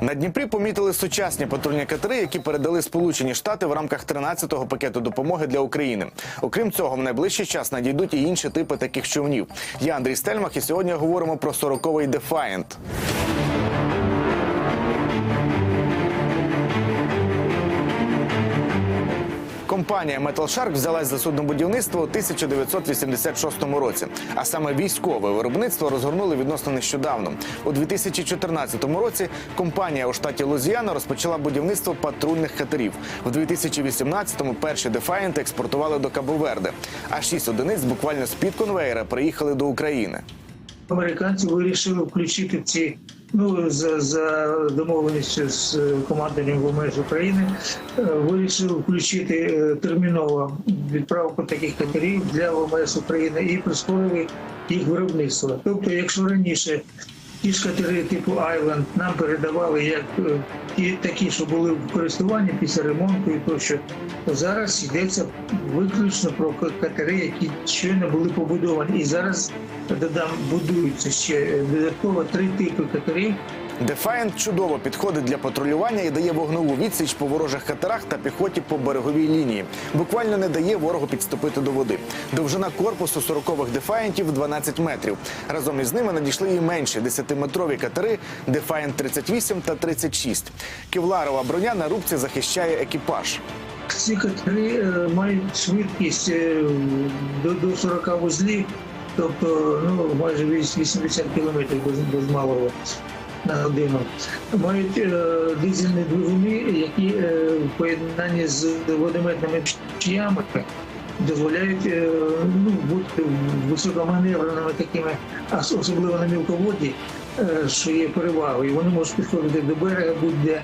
На Дніпрі помітили сучасні патрульні катери, які передали Сполучені Штати в рамках 13-го пакету допомоги для України. Окрім цього, в найближчий час надійдуть і інші типи таких човнів. Я Андрій Стельмах, і сьогодні говоримо про 40-й Defiant. Компанія Metal Shark взялась за суднобудівництво у 1986 році. А саме військове виробництво розгорнули відносно нещодавно. У 2014 році компанія у штаті Лузіана розпочала будівництво патрульних катерів. В 2018-му перші Defiant експортували до Кабо-Верде. А шість одиниць буквально з під конвейера приїхали до України. Американці вирішили включити ці. Ну за, за домовленістю з е, командуванням ВМС України вирішив вирішили включити е, терміново відправку таких катерів для ВМС України і прискорили їх виробництво. Тобто, якщо раніше ті ж типу Айленд нам передавали як е, ті такі, що були в користуванні після ремонту і тощо, то зараз йдеться виключно про катери, які щойно були побудовані. І зараз додам будуються ще е, додатково три типи катерів. Defiant чудово підходить для патрулювання і дає вогневу відсіч по ворожих катерах та піхоті по береговій лінії. Буквально не дає ворогу підступити до води. Довжина корпусу 40-х Defiantів 12 метрів. Разом із ними надійшли і менші 10-метрові катери Defiant 38 та 36. Кевларова броня на рубці захищає екіпаж. Ці катери е, мають швидкість е, до, до 40 вузлів, тобто ну, майже 80 кілометрів без малого на годину. Мають е, дизельні двигуни, які е, в поєднанні з водометними чиями дозволяють е, ну, бути високоманевреними такими, особливо на мілководді, е, що є перевагою. Вони можуть підходити до берега будь-де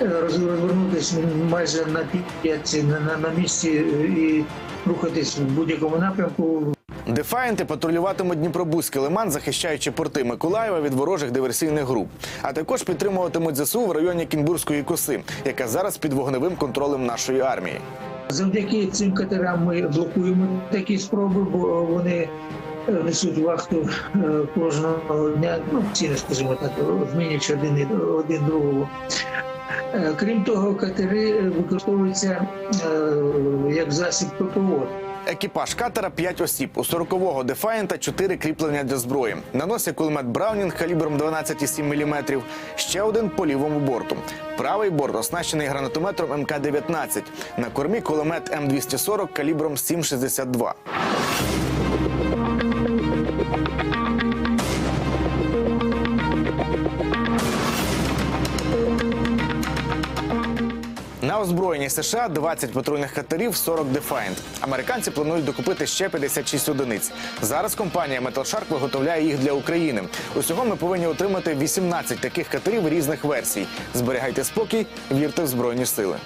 розвернутися майже на п'ятці на, на, місці і рухатись в будь-якому напрямку. Дефаєнти патрулюватимуть Дніпробузький лиман, захищаючи порти Миколаєва від ворожих диверсійних груп. А також підтримуватимуть ЗСУ в районі Кінбурзької коси, яка зараз під вогневим контролем нашої армії. Завдяки цим катерам ми блокуємо такі спроби, бо вони е, несуть вахту е, кожного дня, ну ціни, скажімо так, змінюючи один, один другого. Е, Крім того, катери е, використовуються е, як засіб ППО. Екіпаж катера 5 осіб. У 40-го Дефаєнта 4 кріплення для зброї. На носі кулемет Браунінг калібром 12,7 мм. Ще один по лівому борту. Правий борт оснащений гранатометром МК-19. На кормі кулемет М240 калібром 7,62. На озброєнні США 20 патрульних катерів, 40 Defiant. Американці планують докупити ще 56 одиниць. Зараз компанія Metal Shark виготовляє їх для України. Усього ми повинні отримати 18 таких катерів різних версій. Зберігайте спокій, вірте в збройні сили.